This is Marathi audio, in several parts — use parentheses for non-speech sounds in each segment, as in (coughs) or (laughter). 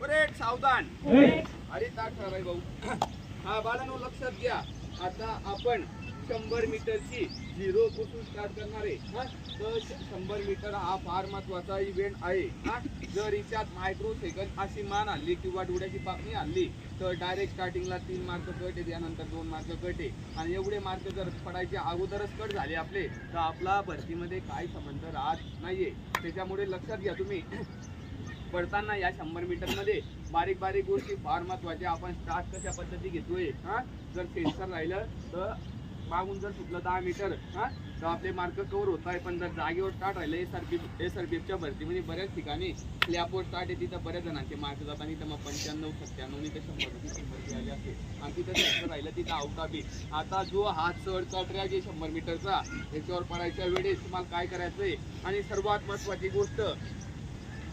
परेड सावधान. अरे ठरवाय भाऊ. हा बाळांनो लक्षात घ्या. आता आपण शंभर मीटरची झिरो पासून स्टार्ट करणार आहे. तर शंभर मीटर हा फार महत्त्वाचा इव्हेंट आहे. हा जर हिच्यात मायक्रो सेकंद अशी मान आणली किंवा डोळ्याची पापणी आणली तर डायरेक्ट स्टार्टिंगला तीन मार्क कट आहे त्यानंतर दोन मार्क कट आहे. आणि एवढे मार्क जर पडायचे अगोदरच कट झाले आपले तर आपला भरतीमध्ये काही संबंध राहत नाहीये. त्याच्यामुळे लक्षात घ्या तुम्ही. पडताना या शंभर मीटरमध्ये बारीक बारीक गोष्टी फार महत्त्वाच्या. आपण स्टार्ट कशा पद्धती घेतोय हा? जर सेन्सर राहिलं तर मागून जर सुटलं दहा मीटर हा? तर आपले मार्क कवर होत आहे. पण जर जागेवर स्टार्ट राहिलं S R P S R P एफच्या भरतीमध्ये म्हणजे बऱ्याच ठिकाणी स्लॅपवर स्टार्ट आहे तिथं बऱ्याच जणांचे मार्क जातात. आणि तर मग पंच्याण्णव सत्त्याण्णव ते शंभर शंभर आली असते आणि तिथं सेन्सर राहिलं तिथं आउट बी आता जो हा चढचा ट्रॅक आहे शंभर मीटरचा याच्यावर पडायच्या वेळेस तुम्हाला काय करायचं आहे आणि सर्वात महत्वाची गोष्ट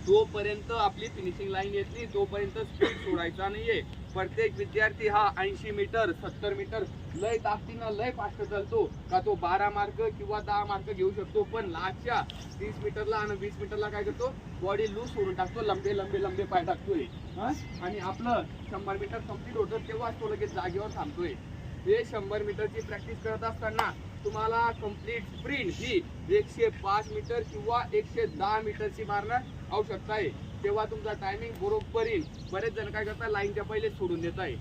जोपर्यंत आपली फिनिशिंग लाईन येतली तोपर्यंत स्पीड सोडायचा नाहीये. प्रत्येक विद्यार्थी हा ऐंशी मीटर सत्तर मीटर लय ताकदीनं लय फास्ट चालतो. का तो बारा मार्क किंवा दहा मार्क घेऊ शकतो पण लास्टच्या तीस मीटरला आणि वीस मीटरला काय करतो? बॉडी लूज सोडून टाकतो लंबे लंबे लंबे पाय टाकतोय. आणि आपलं शंभर मीटर कंप्लीट होतं तेव्हाच तो लगेच जागेवर थांबतोय. हे शंभर मीटरची प्रॅक्टिस करत असताना तुम्हाला कंप्लीट स्प्रिंट ही एकशे पाच मीटर किंवा एकशे दहा मीटरची मारणं आवश्यकता आहे. तेव्हा तुमचा टायमिंग बरोबर येईल. बरेच जण काय करतात लाईनच्या पहिले सोडून देत आहे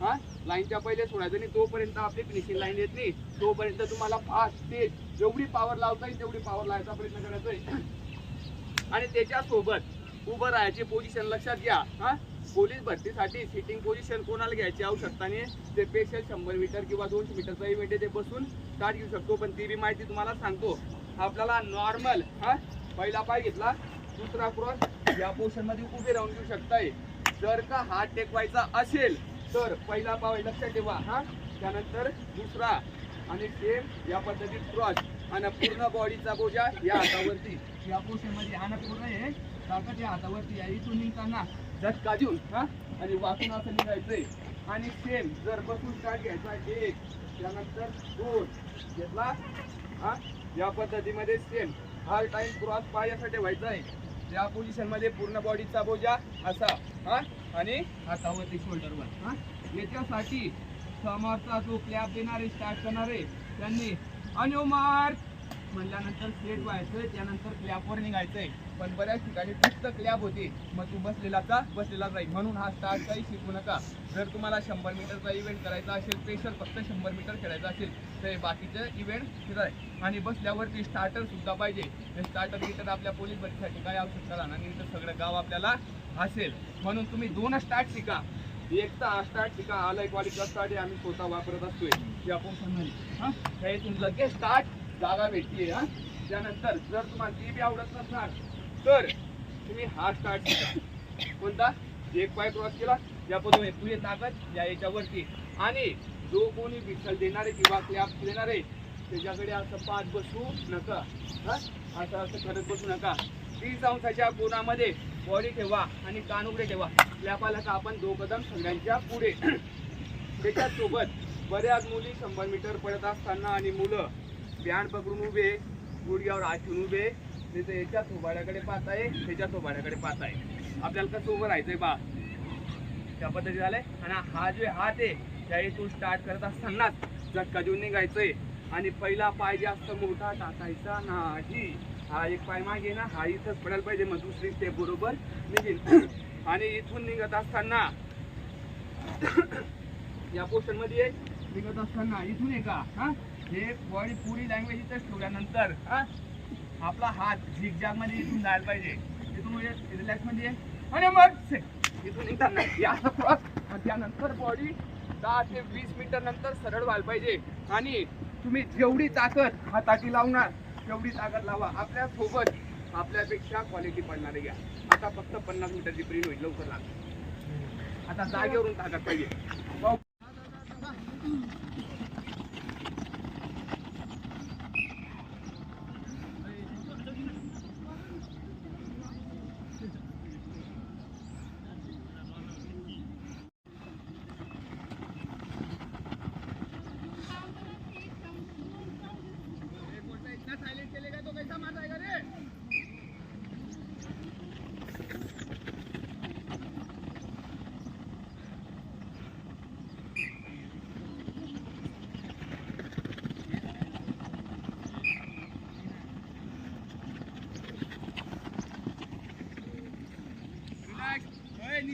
हां? लाईनच्या पहिले सोडायचं आणि तोपर्यंत आपली फिनिशिंग लाईन येत नाही. तोपर्यंत तुम्हाला फास्ट तेज जेवढी पॉवर लावता येईल तेवढी पॉवर लावायचा प्रयत्न करायचा आहे. (clears throat) आणि त्याच्यासोबत उभं राहायची पोझिशन लक्षात घ्या. हां? पोलीस भरतीसाठी सिटिंग पोझिशन कोणाला घ्यायची आवश्यकता नाही. ते पेशल शंभर मीटर किंवा दोनशे मीटरचा इव्हेंट आहे ते बसून स्टार्ट घेऊ शकतो. पण ती बी माहिती तुम्हाला सांगतो. आपल्याला नॉर्मल हा पहिला पाय घेतला. दुसरा क्रॉस या पोर्शनमध्ये उभे राहून घेऊ शकताय. जर का हात टेकवायचा असेल तर पहिला पाय लक्षात ठेवा हा. त्यानंतर दुसरा आणि सेम या पद्धतीत क्रॉस आणि पूर्ण बॉडीचा बोजा या हातावरती. या पोर्शनमध्ये आणि पूर्ण हे ताकद या हातावरती या इथून निघताना झटका देऊन हा? आणि वाकून असं निघायचंय. आणि सेम जर बसून स्टार्ट घ्यायचा एक त्यानंतर दोन घेतला? हा? या पद्धतीमध्ये सेम हा टाइम क्रॉस पायासाठी असा ठेवायचा आहे. या पोझिशनमध्ये पूर्ण बॉडीचा बोजा असा हा? आणि हातावरती शोल्डरवर हा? याच्यासाठी समोरचा जो क्लॅप देणारे स्टार्ट करणारे त्यांनी अनुमार म्हणल्यानंतर प्लेट व्हायचं त्यानंतर क्लॅपवर निघायचंय. पण बऱ्याच ठिकाणी फक्त क्लॅप होते. मग तू बसलेला का बसलेला जाईल म्हणून हा स्टार्ट काही शिकू नका. जर तुम्हाला शंभर मीटरचा इव्हेंट करायचा असेल स्पेशल फक्त शंभर मीटर खेळायचा असेल तर बाकीचं इव्हेंट फिराय आणि बसल्यावरती स्टार्टर सुद्धा पाहिजे. हे स्टार्टर इतर आपल्या पोलीस भरतीसाठी काय आवश्यकता राहणार नाही तर सगळं गाव आपल्याला असेल म्हणून तुम्ही दोन स्टार्ट शिका. एकटा स्टार्ट शिका. आलाय क्वालिटीचा स्टार्ट आम्ही स्वतः वापरत असतोय. या पोषणमध्ये हा? हे तुमचं लगेच स्टार्ट जागा भेटली हा? त्यानंतर जर तुम्हाला ती बी आवडत नसणार तर तुम्ही हा स्टार्ट कोणता? एक पाय क्रॉस केला या पद्धतीने पुढे ताकद या याच्यावरती. आणि जो कोणी विठ्ठल देणारे किंवा क्लॅप देणारे त्याच्याकडे असं पाच बसू नका. हा? असं असं करत बसू नका. तीस अंशाच्या कोणामध्ये बॉडी ठेवा आणि कान उघडे ठेवा. क्लॅपाला का आपण दो कदम सगळ्यांच्या पुढे. (clears throat) त्याच्यासोबत बऱ्याच मुली शंभर मीटर पडत असताना आणि मुलं बँड पकडून उभे गुडघ्यावर हात ठेवून उभे त्याचं याच्या थोबाड्याकडे पाहत आहे त्याच्या थोबाड्याकडे पाहत आहे. आपल्याला कसं उभं राहायचंय बा? त्या पद्धती झालंय. आणि हा जो हात आहे त्या इथून स्टार्ट करत असतानाच झटका देऊन निघायचंय. आणि पहिला पाय जे असतो मोठा टाकायचा नाही. हा एक पाय मागे ना हा इथंच पडायला पाहिजे मग दुसरी स्टेप बरोबर निघेल. (coughs) आणि इथून निघत असताना (coughs) या पोर्शनमध्ये निघत असताना इथून आहे का हा? हे बॉडी पुरी लँग्वेज इथंच ठेवल्यानंतर हा आपला हात झिगझॅगमध्ये इथून जायला पाहिजे. इथून म्हणजे रिलॅक्समध्ये. ये. आणि मग इथून निघताना क्रॉस त्यानंतर बॉडी दहा ते वीस मीटर नंतर सरळ व्हायला पाहिजे. आणि तुम्ही जेवढी ताकद हाताची लावणार तेवढी ताकद लावा. आपल्यासोबत आपल्यापेक्षा क्वालिटी पडणारे घ्या. आता फक्त पन्नास मीटरची प्रिंट होईल लवकर लागेल आता जागेवरून ताकद पाहिजे भाऊ, एक बोलता इतना साइलेंट चलेगा तो कैसा मार जाएगा रे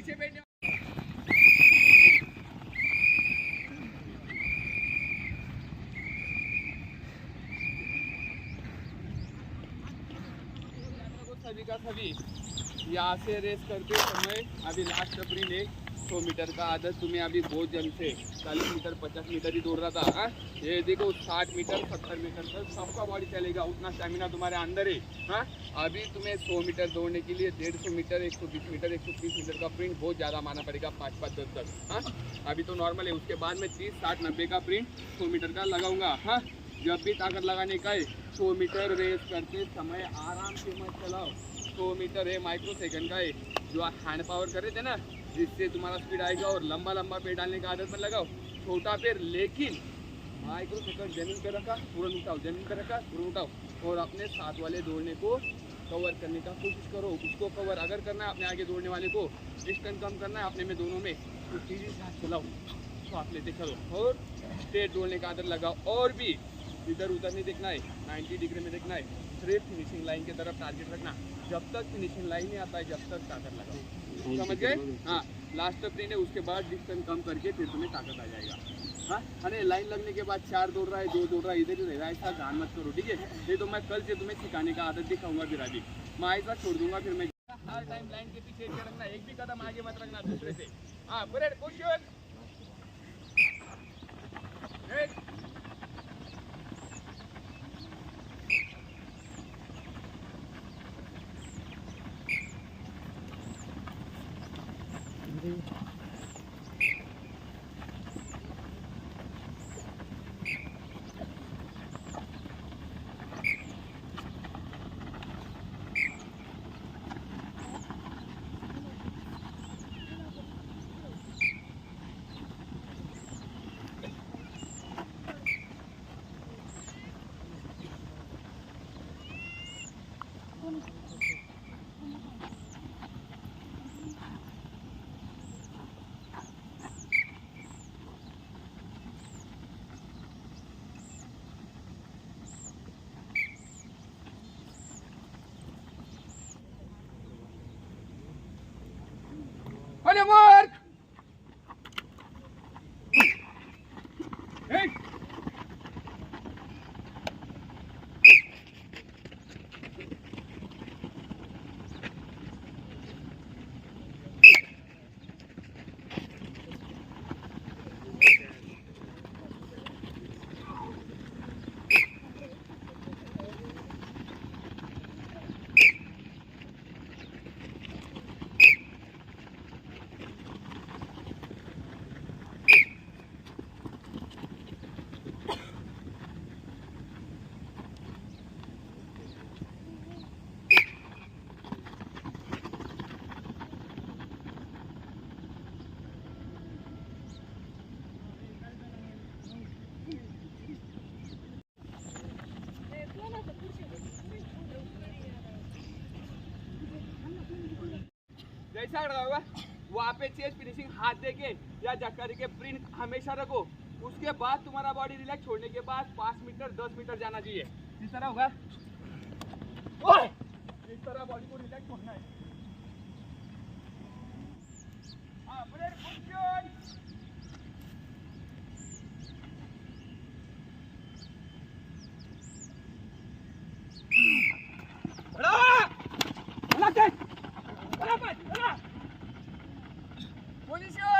नीचे बैठने का सभी यहाँ से रेस करते समय अभी लास्ट स्प्रिंट है सौ मीटर का आदत तुम्हें अभी बहुत जन से चालीस मीटर, पचास मीटर ही दौड़ रहा था हाँ? ये देखो, साठ मीटर, सत्तर मीटर तक सबका बॉडी चलेगा, उतना स्टेमिना तुम्हारे अंदर है हाँ? अभी तुम्हें सौ मीटर दौड़ने के लिए डेढ़ सौ मीटर, एक सौ बीस मीटर, एक सौ तीस मीटर का प्रिंट बहुत ज़्यादा माना पड़ेगा, पाँच पाँच दस दस हाँ अभी तो नॉर्मल है, उसके बाद में तीस, साठ, नब्बे का प्रिंट सौ मीटर का लगाऊँगा हाँ जब भी ताकत लगाने का है, सौ मीटर रेस करते समय आराम से मत चलाओ, सौ मीटर है माइक्रो सेकंड का है, जो हैंड पावर कर रहे थे ना जिससे तुम्हारा स्पीड आएगा और लंबा लंबा पेड़ डालने का आदत में लगाओ। छोटा पेड़, लेकिन माइक्रो सेकंड ज़मीन पे रखा तुरंत उठाओ ज़मीन पे रखा तुरंत उठाओ और अपने साथ वाले दौड़ने को कवर करने का कोशिश करो। उसको कवर अगर करना है, अपने आगे दौड़ने वाले को डिस्टेंस कम करना है, अपने में दोनों में तो सीधी साथ चलाओ, साथ लेते चलो। और स्ट्रेट दौड़ने का आदत लगाओ। और भी इधर उधर नहीं देखना है 90 डिग्री में देखना है। सिर्फ़ फिनिशिंग लाइन की तरफ़ टारगेट रखना। जब तक फिनिशिंग लाइन नहीं आता है, जब तक ताकत लगाओ। समझ गए हाँ लास्ट प्रिंट है उसके बाद डिस्टेंस कम करके फिर तुम्हें ताकत आ जाएगा। हाँ अरे लाइन लगने के बाद चार दौड़ रहा है दो दौड़ रहा है इधर ही रह रहा है ऐसा ध्यान मत करो ठीक है? नहीं तो मैं कल से तुम्हें सिखाने का आदत दिखाऊंगा फिर अभी। मैं ऐसा छोड़ दूंगा फिर मैं हर टाइम लाइन के पीछे रखना एक भी कदम आगे मत रखना दूसरे से। हाँ परेड क्वेश्चन Hadi vur! जैसा होगा? वहाँ पे चेस्ट फिनिशिंग हाथ दे के या जक्कर के प्रिंट हमेशा रखो। उसके बाद तुम्हारा बॉडी रिलैक्स छोड़ने के बाद पाँच मीटर, दस मीटर जाना चाहिए। इस तरह होगा? इस तरह बॉडी को रिलैक्स छोड़ना है। हाँ,